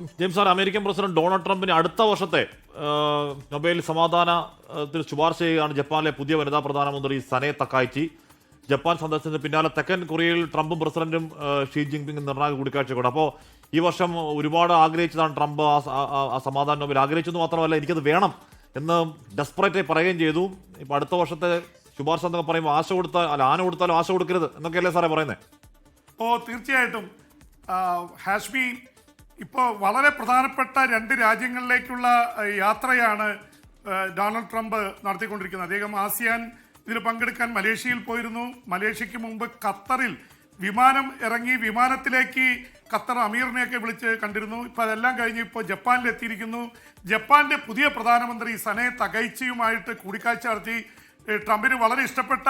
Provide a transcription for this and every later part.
James sir American president Donald ട്രംപിന് അടുത്ത വർഷത്തെ നൊബേൽ സമാധാനത്തിൽ ശുപാർശ ചെയ്യുകയാണ് ജപ്പാനിലെ പുതിയ വനിതാ പ്രധാനമന്ത്രി സനെ തക്കായിച്ചി. ജപ്പാൻ സന്ദർശനത്തിന് പിന്നാലെ തെക്കൻ കൊറിയയിൽ ട്രംപും പ്രസിഡന്റും ഷീ ഷീ ജിൻപിങ് നിർണായക കൂടിക്കാഴ്ച കൂടെ അപ്പോൾ ഈ വർഷം ഒരുപാട് ആഗ്രഹിച്ചതാണ് ട്രംപ് ആ സമാധാന നൊബേൽ. ആഗ്രഹിച്ചെന്ന് മാത്രമല്ല എനിക്കത് വേണം എന്ന് ഡെസ്പറേറ്റ് പറയുകയും ചെയ്തു. ഇപ്പം അടുത്ത വർഷത്തെ ശുപാർശ എന്നൊക്കെ പറയുമ്പോൾ ആശ കൊടുത്താൽ അല്ല ആന കൊടുത്താലും ആശ കൊടുക്കരുത് എന്നൊക്കെയല്ലേ സാറേ പറയുന്നത് ഓ തീർച്ചയായിട്ടും. ഹാഷ്മി ഇപ്പോൾ വളരെ പ്രധാനപ്പെട്ട രണ്ട് രാജ്യങ്ങളിലേക്കുള്ള യാത്രയാണ് ഡൊണാൾഡ് ട്രംപ് നടത്തിക്കൊണ്ടിരിക്കുന്നത്. അദ്ദേഹം ആസിയാൻ ഇതിൽ പങ്കെടുക്കാൻ മലേഷ്യയിൽ പോയിരുന്നു. മലേഷ്യക്ക് മുമ്പ് ഖത്തറിൽ വിമാനം ഇറങ്ങി വിമാനത്തിലേക്ക് ഖത്തർ അമീറിനെയൊക്കെ വിളിച്ച് കണ്ടിരുന്നു. ഇപ്പോൾ അതെല്ലാം കഴിഞ്ഞ് ഇപ്പോൾ ജപ്പാനിൽ എത്തിയിരിക്കുന്നു. ജപ്പാന്റെ പുതിയ പ്രധാനമന്ത്രി സനെ തകൈച്ചിയുമായിട്ട് കൂടിക്കാഴ്ച നടത്തി. ട്രംപിന് വളരെ ഇഷ്ടപ്പെട്ട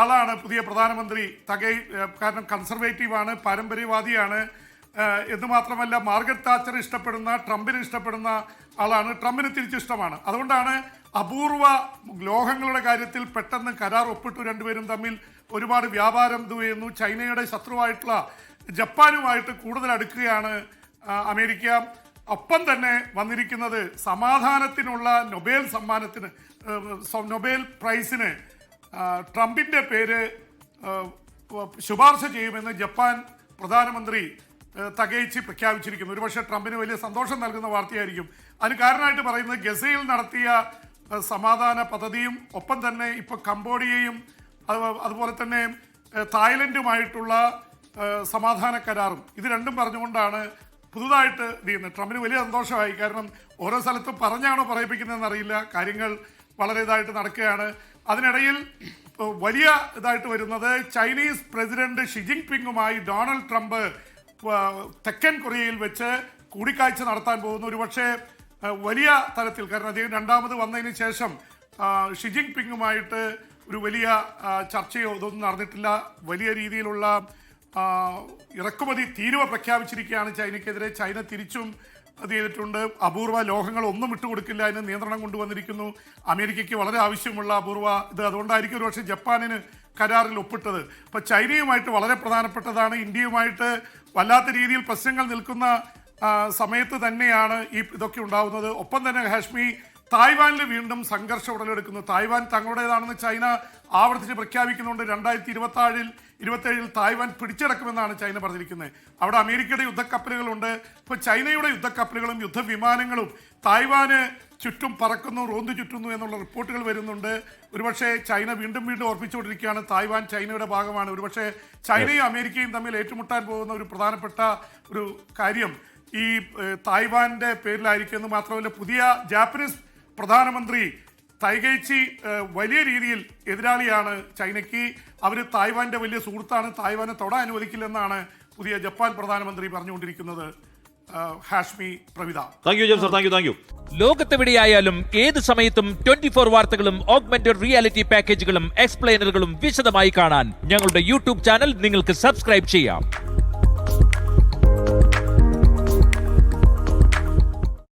ആളാണ് പുതിയ പ്രധാനമന്ത്രി. തകൈ കാരണം കൺസർവേറ്റീവാണ് പാരമ്പര്യവാദിയാണ്. എന്ന് മാത്രമല്ല മാർഗരറ്റ് താച്ചർ ഇഷ്ടപ്പെടുന്ന ട്രംപിനെ ഇഷ്ടപ്പെടുന്ന ആളാണ്. ട്രംപിന് തിരിച്ചിഷ്ടമാണ് അതുകൊണ്ടാണ് അപൂർവ ലോഹങ്ങളുടെ കാര്യത്തിൽ പെട്ടെന്ന് കരാർ ഒപ്പിട്ടു രണ്ടുപേരും തമ്മിൽ ഒരുപാട് വ്യാപാരം ഇത് ചെയ്യുന്നു ചൈനയുടെ ശത്രുവായിട്ടുള്ള ജപ്പാനുമായിട്ട് കൂടുതൽ അടുക്കുകയാണ് അമേരിക്ക. ഒപ്പം തന്നെ വന്നിരിക്കുന്നത് സമാധാനത്തിനുള്ള നൊബേൽ സമ്മാനത്തിന് നൊബേൽ പ്രൈസിന് ട്രംപിന്റെ പേര് ശുപാർശ ചെയ്യുമെന്ന് ജപ്പാൻ പ്രധാനമന്ത്രി തകയിച്ച് പ്രഖ്യാപിച്ചിരിക്കുന്നു. ഒരുപക്ഷെ ട്രംപിന് വലിയ സന്തോഷം നൽകുന്ന വാർത്തയായിരിക്കും. അതിന് കാരണമായിട്ട് പറയുന്നത് ഗസയിൽ നടത്തിയ സമാധാന പദ്ധതിയും ഒപ്പം തന്നെ ഇപ്പോൾ കംബോഡിയയും അതുപോലെ തന്നെ തായ്ലൻഡുമായിട്ടുള്ള സമാധാന കരാറും ഇത് രണ്ടും പറഞ്ഞുകൊണ്ടാണ് പുതുതായിട്ട് ഇത് ചെയ്യുന്നത്. ട്രംപിന് വലിയ സന്തോഷമായി. കാരണം ഓരോ സ്ഥലത്തും പറഞ്ഞാണോ പറയിപ്പിക്കുന്നതെന്ന് അറിയില്ല. കാര്യങ്ങൾ വളരെ ഇതായിട്ട് നടക്കുകയാണ്. അതിനിടയിൽ വലിയ ഇതായിട്ട് വരുന്നത് ചൈനീസ് പ്രസിഡന്റ് ഷിജിങ് പിങ്ങുമായി ഡൊണാൾഡ് ട്രംപ് തെക്കൻ കൊറിയയിൽ വെച്ച് കൂടിക്കാഴ്ച നടത്താൻ പോകുന്നു. ഒരുപക്ഷെ വലിയ തലത്തിൽ കാരണം അദ്ദേഹം രണ്ടാമത് വന്നതിന് ശേഷം ഷി ഷിജിങ് പിങ്ങുമായിട്ട് ഒരു വലിയ ചർച്ചയോ ഇതൊന്നും നടന്നിട്ടില്ല. വലിയ രീതിയിലുള്ള ഇറക്കുമതി തീരുവ പ്രഖ്യാപിച്ചിരിക്കുകയാണ് ചൈനയ്ക്കെതിരെ. ചൈന തിരിച്ചും അത് ചെയ്തിട്ടുണ്ട്. അപൂർവ ലോഹങ്ങൾ ഒന്നും വിട്ടുകൊടുക്കില്ല അതിന് നിയന്ത്രണം കൊണ്ടുവന്നിരിക്കുന്നു. അമേരിക്കയ്ക്ക് വളരെ ആവശ്യമുള്ള അപൂർവ ഇത് അതുകൊണ്ടായിരിക്കും ഒരുപക്ഷെ ജപ്പാനിന് കരാറിൽ ഒപ്പിട്ടത്. അപ്പോൾ ചൈനയുമായിട്ട് വളരെ പ്രധാനപ്പെട്ടതാണ്. ഇന്ത്യയുമായിട്ട് വല്ലാത്ത രീതിയിൽ പ്രശ്നങ്ങൾ നിൽക്കുന്ന സമയത്ത് തന്നെയാണ് ഈ ഇതൊക്കെ ഉണ്ടാവുന്നത്. ഒപ്പം തന്നെ ഹാഷ്മി തായ്വാനിൽ വീണ്ടും സംഘർഷം ഉടലെടുക്കുന്നു. തായ്വാൻ തങ്ങളുടേതാണെന്ന് ചൈന ആവർത്തിച്ച് പ്രഖ്യാപിക്കുന്നുണ്ട്. രണ്ടായിരത്തി ഇരുപത്തി ആറിൽ ഇരുപത്തേഴിൽ തായ്വാൻ പിടിച്ചടക്കുമെന്നാണ് ചൈന പറഞ്ഞിരിക്കുന്നത്. അവിടെ അമേരിക്കയുടെ യുദ്ധക്കപ്പലുകളുണ്ട്. ഇപ്പോൾ ചൈനയുടെ യുദ്ധക്കപ്പലുകളും യുദ്ധവിമാനങ്ങളും തായ്വാന് ചുറ്റും പറക്കുന്നു റോന്തു ചുറ്റുന്നു എന്നുള്ള റിപ്പോർട്ടുകൾ വരുന്നുണ്ട്. ഒരുപക്ഷെ ചൈന വീണ്ടും വീണ്ടും ഓർപ്പിച്ചുകൊണ്ടിരിക്കുകയാണ് തായ്വാൻ ചൈനയുടെ ഭാഗമാണ്. ഒരുപക്ഷെ ചൈനയും അമേരിക്കയും തമ്മിൽ ഏറ്റുമുട്ടാൻ പോകുന്ന ഒരു പ്രധാനപ്പെട്ട ഒരു കാര്യം ഈ തായ്വാന്റെ പേരിലായിരിക്കും എന്ന് മാത്രമല്ല പുതിയ ജാപ്പനീസ് പ്രധാനമന്ത്രി തൈകൈച്ചി വലിയ രീതിയിൽ എതിരാളിയാണ് ചൈനയ്ക്ക്. അവർ തായ്വാന്റെ വലിയ സുഹൃത്താണ്. തായ്വാനെ തൊടാൻ അനുവദിക്കില്ലെന്നാണ് പുതിയ ജപ്പാൻ പ്രധാനമന്ത്രി പറഞ്ഞുകൊണ്ടിരിക്കുന്നത് Hashmi Pravitha. Thank you James sir thank you thank you ലോകത്തെവിടെയായാലും ഏത് സമയത്തും ട്വന്റി ഫോർ വാർത്തകളും ഓഗ്മെന്റഡ് റിയാലിറ്റി പാക്കേജുകളും എക്സ്പ്ലെയിനറുകളും വിശദമായി കാണാൻ ഞങ്ങളുടെ യൂട്യൂബ് ചാനൽ നിങ്ങൾക്ക് സബ്സ്ക്രൈബ് ചെയ്യാം.